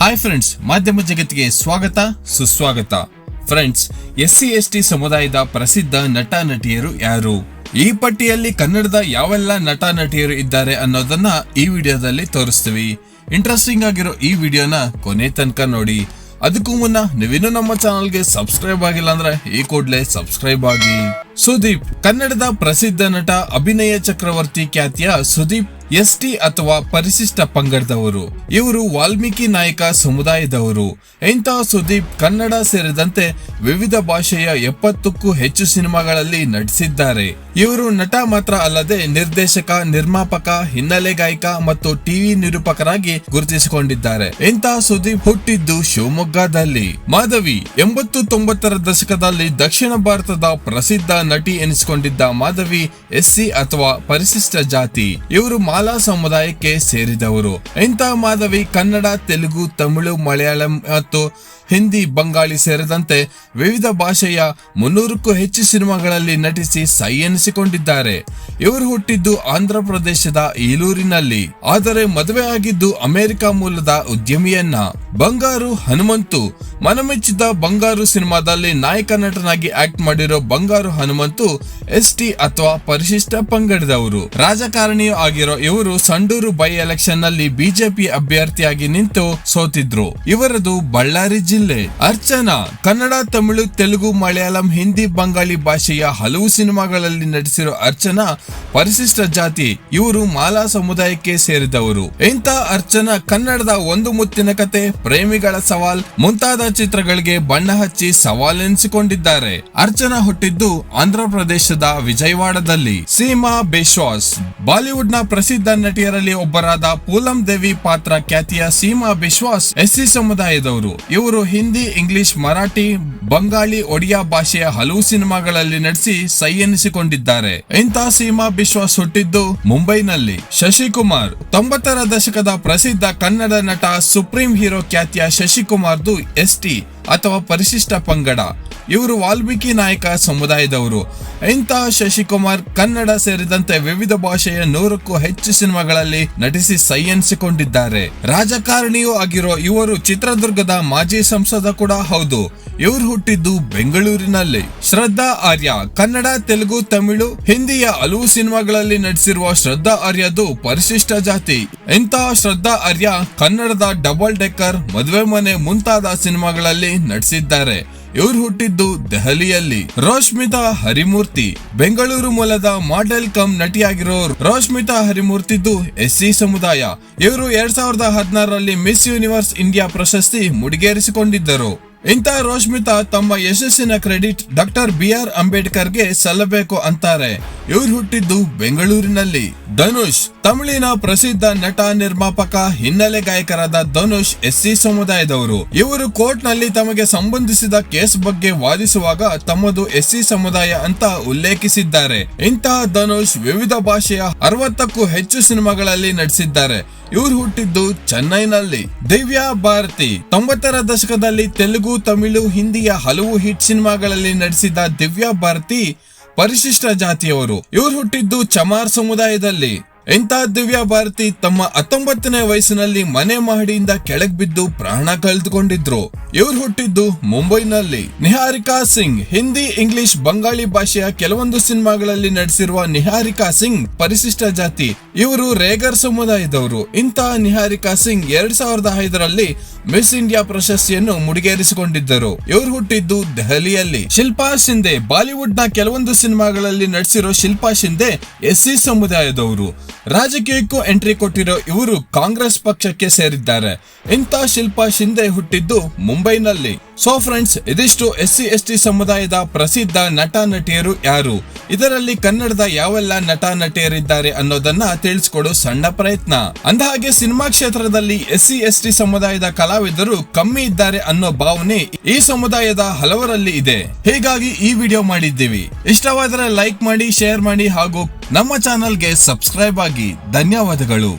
Hi friends ಮಾಧ್ಯಮ ಜಗತ್ತಿಗೆ ಸ್ವಾಗತ ಸುಸ್ವಾಗತ friends S C S T ಸಮುದಾಯದ ಪ್ರಸಿದ್ಧ ನಟ ನಟಿಯರು ಯಾರು ಈ ಪಟ್ಟಿಯಲ್ಲಿ ಕನ್ನಡದ ಯಾವೆಲ್ಲ ನಟ ನಟಿಯರು ಇದ್ದಾರೆ ಅನ್ನೋದನ್ನ ಈ ವಿಡಿಯೋದಲ್ಲಿ ತೋರಿಸ್ತೀವಿ. ಇಂಟ್ರೆಸ್ಟಿಂಗ್ ಆಗಿರೋ ಈ ವಿಡಿಯೋನ ಕೊನೆ ತನಕ ನೋಡಿ. ಅದಕ್ಕೂ ಮುನ್ನ ನೀವಿನ್ನೂ ನಮ್ಮ ಚಾನಲ್ಗೆ ಸಬ್ಸ್ಕ್ರೈಬ್ ಆಗಿಲ್ಲ ಅಂದ್ರೆ ಈ ಕೂಡಲೇ ಸಬ್ಸ್ಕ್ರೈಬ್ ಆಗಿ. ಸುದೀಪ್, ಕನ್ನಡದ ಪ್ರಸಿದ್ಧ ನಟ ಅಭಿನಯ ಚಕ್ರವರ್ತಿ ಖ್ಯಾತಿಯ ಸುದೀಪ್ ಎಸ್ ಟಿ ಅಥವಾ ಪರಿಶಿಷ್ಟ ಪಂಗಡದವರು. ಇವರು ವಾಲ್ಮೀಕಿ ನಾಯಕ ಸಮುದಾಯದವರು. ಇಂತಹ ಸುದೀಪ್ ಕನ್ನಡ ಸೇರಿದಂತೆ ವಿವಿಧ ಭಾಷೆಯ ಎಪ್ಪತ್ತಕ್ಕೂ ಹೆಚ್ಚು ಸಿನಿಮಾಗಳಲ್ಲಿ ನಟಿಸಿದ್ದಾರೆ. ಇವರು ನಟ ಮಾತ್ರ ಅಲ್ಲದೆ ನಿರ್ದೇಶಕ, ನಿರ್ಮಾಪಕ, ಹಿನ್ನೆಲೆ ಗಾಯಕ ಮತ್ತು ಟಿವಿ ನಿರೂಪಕರಾಗಿ ಗುರುತಿಸಿಕೊಂಡಿದ್ದಾರೆ. ಇಂತಹ ಸುದೀಪ್ ಹುಟ್ಟಿದ್ದು ಶಿವಮೊಗ್ಗದಲ್ಲಿ. ಮಾಧವಿ ಎಂಬತ್ತು ತೊಂಬತ್ತರ ದಶಕದಲ್ಲಿ ದಕ್ಷಿಣ ಭಾರತದ ಪ್ರಸಿದ್ಧ ನಟಿ ಎನಿಸಿಕೊಂಡಿದ್ದ ಮಾಧವಿ, ಎಸ್ಸಿ ಅಥವಾ ಪರಿಶಿಷ್ಟ ಜಾತಿ. ಇವರು ಮಾಲಾ ಸಮುದಾಯಕ್ಕೆ ಸೇರಿದವರು. ಇಂತಹ ಮಾಧವಿ ಕನ್ನಡ ತೆಲುಗು ತಮಿಳು ಮಲಯಾಳಂ ಮತ್ತು ಹಿಂದಿ, ಬಂಗಾಳಿ ಸೇರಿದಂತೆ ವಿವಿಧ ಭಾಷೆಯ ಮುನ್ನೂರಕ್ಕೂ ಹೆಚ್ಚು ಸಿನಿಮಾಗಳಲ್ಲಿ ನಟಿಸಿ ಸೈ ಎನಿಸಿಕೊಂಡಿದ್ದಾರೆ. ಇವರು ಹುಟ್ಟಿದ್ದು ಆಂಧ್ರ ಪ್ರದೇಶದ ಈಲೂರಿನಲ್ಲಿ. ಆದರೆ ಮದುವೆ ಆಗಿದ್ದು ಅಮೆರಿಕ ಮೂಲದ ಉದ್ಯಮಿಯನ್ನ. ಬಂಗಾರು ಹನುಮಂತು. ಮನಮೆಚ್ಚಿದ ಬಂಗಾರು ಸಿನಿಮಾದಲ್ಲಿ ನಾಯಕ ನಟನಾಗಿ ಆಕ್ಟ್ ಮಾಡಿರೋ ಬಂಗಾರು ಹನುಮಂತು ಎಸ್ ಟಿ ಅಥವಾ ಪರಿಶಿಷ್ಟ ಪಂಗಡದವರು. ರಾಜಕಾರಣಿಯೂ ಆಗಿರೋ ಇವರು ಸಂಡೂರು ಬೈ ಎಲೆಕ್ಷನ್ನಲ್ಲಿ ಬಿಜೆಪಿ ಅಭ್ಯರ್ಥಿಯಾಗಿ ನಿಂತು ಸೋತಿದ್ರು. ಇವರದು ಬಳ್ಳಾರಿ ಜಿಲ್ಲೆ. ಅರ್ಚನಾ, ಕನ್ನಡ, ತಮಿಳು, ತೆಲುಗು, ಮಲಯಾಳಂ, ಹಿಂದಿ, ಬಂಗಾಳಿ ಭಾಷೆಯ ಹಲವು ಸಿನಿಮಾಗಳಲ್ಲಿ ನಟಿಸಿರುವ ಅರ್ಚನಾ ಪರಿಶಿಷ್ಟ ಜಾತಿ, ಇವರು ಮಾಲಾ ಸಮುದಾಯಕ್ಕೆ ಸೇರಿದವರು. ಇಂಥ ಅರ್ಚನಾ ಕನ್ನಡದ ಒಂದು ಮುತ್ತಿನ ಕತೆ, ಪ್ರೇಮಿಗಳ ಸವಾಲ್, ಮುಂತಾದ ಚಿತ್ರಗಳಿಗೆ ಬಣ್ಣ ಹಚ್ಚಿ ಸವಾಲೆನಿಸಿಕೊಂಡಿದ್ದಾರೆ ಅರ್ಚನಾ ಹುಟ್ಟಿದ್ದು ಆಂಧ್ರ ಪ್ರದೇಶದ ವಿಜಯವಾಡದಲ್ಲಿ. ಸೀಮಾ ಬೇಶ್ವಾಸ್ ಬಾಲಿವುಡ್ನ ಪ್ರಸಿದ್ಧ ನಟಿಯರಲ್ಲಿ ಒಬ್ಬರಾದ ಪೂಲಂ ದೇವಿ ಪಾತ್ರ ಖ್ಯಾತಿಯ ಸೀಮಾ ಬಿಶ್ವಾಸ್, ಎಸ್ಸಿ ಸಮುದಾಯದವರು. ಇವರು ಹಿಂದಿ, ಇಂಗ್ಲಿಷ್, ಮರಾಠಿ, ಬಂಗಾಳಿ, ಒಡಿಯಾ ಭಾಷೆಯ ಹಲವು ಸಿನಿಮಾಗಳಲ್ಲಿ ನಟಿಸಿ ಸೈ ಎನಿಸಿಕೊಂಡಿದ್ದಾರೆ. ಇಂಥ ಸೀಮಾ ಬಿಶ್ವಾಸ್ ಹುಟ್ಟಿದ್ದು ಮುಂಬೈನಲ್ಲಿ. ಶಶಿಕುಮಾರ್ ತೊಂಬತ್ತರ ದಶಕದ ಪ್ರಸಿದ್ಧ ಕನ್ನಡ ನಟ, ಸುಪ್ರೀಂ ಹೀರೋ ಖ್ಯಾತಿಯ ಶಶಿಕುಮಾರ್ದು ಎಸ್ಟಿ. ಅಥವಾ ಪರಿಶಿಷ್ಟ ಪಂಗಡ. ಇವರು ವಾಲ್ಮೀಕಿ ನಾಯಕ ಸಮುದಾಯದವರು. ಇಂತಹ ಶಶಿಕುಮಾರ್ ಕನ್ನಡ ಸೇರಿದಂತೆ ವಿವಿಧ ಭಾಷೆಯ ನೂರಕ್ಕೂ ಹೆಚ್ಚು ಸಿನಿಮಾಗಳಲ್ಲಿ ನಟಿಸಿ ಸೈ ಎನಿಸಿಕೊಂಡಿದ್ದಾರೆ ರಾಜಕಾರಣಿಯೂ ಆಗಿರೋ ಇವರು ಚಿತ್ರದುರ್ಗದ ಮಾಜಿ ಸಂಸದ ಕೂಡ ಹೌದು. ಇವರು ಹುಟ್ಟಿದ್ದು ಬೆಂಗಳೂರಿನಲ್ಲಿ. ಶ್ರದ್ಧಾ ಆರ್ಯ, ಕನ್ನಡ, ತೆಲುಗು, ತಮಿಳು, ಹಿಂದಿಯ ಹಲವು ಸಿನಿಮಾಗಳಲ್ಲಿ ನಟಿಸಿರುವ ಶ್ರದ್ಧಾ ಆರ್ಯದು ಪರಿಶಿಷ್ಟ ಜಾತಿ. ಇಂತಹ ಶ್ರದ್ಧಾ ಆರ್ಯ ಕನ್ನಡದ ಡಬಲ್ ಡೆಕ್ಕರ್, ಮದುವೆ ಮನೆ ಮುಂತಾದ ಸಿನಿಮಾಗಳಲ್ಲಿ ನಟಿಸಿದ್ದಾರೆ ಇವರು ಹುಟ್ಟಿದ್ದು ದೆಹಲಿಯಲ್ಲಿ. ರೋಶ್ಮಿತಾ ಹರಿಮೂರ್ತಿ, ಬೆಂಗಳೂರು ಮೂಲದ ಮಾಡೆಲ್ ಕಮ್ ನಟಿಯಾಗಿರೋ ರೋಶ್ಮಿತಾ ಹರಿಮೂರ್ತಿದ್ದು ಎಸ್ಸಿ ಸಮುದಾಯ. ಇವರು ಎರಡ್ ಸಾವಿರದ ಹದಿನಾರರಲ್ಲಿ ಮಿಸ್ ಯೂನಿವರ್ಸ್ ಇಂಡಿಯಾ ಪ್ರಶಸ್ತಿ ಮುಡಿಗೇರಿಸಿಕೊಂಡಿದ್ದರು. ಇಂಥ ರೋಶ್ಮಿತಾ ತಮ್ಮ ಯಶಸ್ಸಿನ ಕ್ರೆಡಿಟ್ ಡಾಕ್ಟರ್ ಬಿ ಆರ್ ಅಂಬೇಡ್ಕರ್ಗೆ ಸಲ್ಲಬೇಕು ಅಂತಾರೆ. ಇವ್ರು ಹುಟ್ಟಿದ್ದು ಬೆಂಗಳೂರಿನಲ್ಲಿ. ಧನುಷ್, ತಮಿಳಿನ ಪ್ರಸಿದ್ಧ ನಟ ನಿರ್ಮಾಪಕ, ಹಿನ್ನೆಲೆ ಗಾಯಕರಾದ ಧನುಷ್ ಎಸ್ಸಿ ಸಮುದಾಯದವರು. ಇವರು ಕೋರ್ಟ್ನಲ್ಲಿ ತಮಗೆ ಸಂಬಂಧಿಸಿದ ಕೇಸ್ ಬಗ್ಗೆ ವಾದಿಸುವಾಗ ತಮ್ಮದು ಎಸ್ಸಿ ಸಮುದಾಯ ಅಂತ ಉಲ್ಲೇಖಿಸಿದ್ದಾರೆ. ಇಂತಹ ಧನುಷ್ ವಿವಿಧ ಭಾಷೆಯ ಅರವತ್ತಕ್ಕೂ ಹೆಚ್ಚು ಸಿನಿಮಾಗಳಲ್ಲಿ ನಟಿಸಿದ್ದಾರೆ. ಇವರು ಹುಟ್ಟಿದ್ದು ಚೆನ್ನೈನಲ್ಲಿ. ದಿವ್ಯಾ ಭಾರತಿ, ತೊಂಬತ್ತರ ದಶಕದಲ್ಲಿ ತೆಲುಗು, ತಮಿಳು, ಹಿಂದಿಯ ಹಲವು ಹಿಟ್ ಸಿನಿಮಾಗಳಲ್ಲಿ ನಟಿಸಿದ ದಿವ್ಯಾ ಭಾರತಿ ಪರಿಶಿಷ್ಟ ಜಾತಿಯವರು. ಇವರು ಹುಟ್ಟಿದ್ದು ಚಮಾರ್ ಸಮುದಾಯದಲ್ಲಿ. ಇಂಥ ದಿವ್ಯಾ ಭಾರತಿ ತಮ್ಮ ಹತ್ತೊಂಬತ್ತನೇ ವಯಸ್ಸಿನಲ್ಲಿ ಮನೆ ಮಹಡಿಯಿಂದ ಕೆಳಗ್ ಬಿದ್ದು ಪ್ರಾಣ ಕಳೆದುಕೊಂಡಿದ್ರು. ಇವರು ಹುಟ್ಟಿದ್ದು ಮುಂಬೈನಲ್ಲಿ. ನಿಹಾರಿಕಾ ಸಿಂಗ್, ಹಿಂದಿ, ಇಂಗ್ಲಿಷ್, ಬಂಗಾಳಿ ಭಾಷೆಯ ಕೆಲವೊಂದು ಸಿನಿಮಾಗಳಲ್ಲಿ ನಟಿಸಿರುವ ನಿಹಾರಿಕಾ ಸಿಂಗ್ ಪರಿಶಿಷ್ಟ ಜಾತಿ. ಇವರು ರೇಗರ್ ಸಮುದಾಯದವರು. ಇಂತಹ ನಿಹಾರಿಕಾ ಸಿಂಗ್ ಎರಡ್ ಸಾವಿರದ ಐದರಲ್ಲಿ ಮಿಸ್ ಇಂಡಿಯಾ ಪ್ರಶಸ್ತಿಯನ್ನು ಮುಡಿಗೇರಿಸಿಕೊಂಡಿದ್ದರು. ಇವರು ಹುಟ್ಟಿದ್ದು ದೆಹಲಿಯಲ್ಲಿ. ಶಿಲ್ಪಾ ಶಿಂದೆ ಬಾಲಿವುಡ್ನ ಕೆಲವೊಂದು ಸಿನಿಮಾಗಳಲ್ಲಿ ನಟಿಸಿರೋ ಶಿಲ್ಪಾ ಶಿಂದೆ ಎಸ್ಸಿ ಸಮುದಾಯದವರು. ರಾಜಕೀಯಕ್ಕೂ ಎಂಟ್ರಿ ಕೊಟ್ಟಿರೋ ಇವರು ಕಾಂಗ್ರೆಸ್ ಪಕ್ಷಕ್ಕೆ ಸೇರಿದ್ದಾರೆ. ಇಂಥ ಶಿಲ್ಪಾ ಶಿಂದೆ ಹುಟ್ಟಿದ್ದು ಮುಂಬೈನಲ್ಲಿ. ಸೊ ಫ್ರೆಂಡ್ಸ್ ಇದಿಷ್ಟು ಎಸ್ ಸಿ ಎಸ್ ಸಮುದಾಯದ ಪ್ರಸಿದ್ಧ ನಟ, ನಟಿಯರು ಯಾರು? ಇದರಲ್ಲಿ ಕನ್ನಡದ ಯಾವೆಲ್ಲ ನಟ, ನಟಿಯರಿದ್ದಾರೆ ಅನ್ನೋದನ್ನ ತಿಳಿಸ್ಕೊಡೋ ಸಣ್ಣ ಪ್ರಯತ್ನ. ಅಂದಹಾಗೆ, ಸಿನಿಮಾ ಕ್ಷೇತ್ರದಲ್ಲಿ ಎಸ್ ಸಿ ಎಸ್ ಸಮುದಾಯದ ಕಲಾವಿದರು ಕಮ್ಮಿ ಇದ್ದಾರೆ ಅನ್ನೋ ಭಾವನೆ ಈ ಸಮುದಾಯದ ಹಲವರಲ್ಲಿ ಇದೆ. ಹೀಗಾಗಿ ಈ ವಿಡಿಯೋ ಮಾಡಿದ್ದೀವಿ. ಇಷ್ಟವಾದರೆ ಲೈಕ್ ಮಾಡಿ, ಶೇರ್ ಮಾಡಿ ಹಾಗೂ ನಮ್ಮ ಚಾನೆಲ್ಗೆ ಸಬ್ಸ್ಕ್ರೈಬ್ ಆಗಿ. ಧನ್ಯವಾದಗಳು.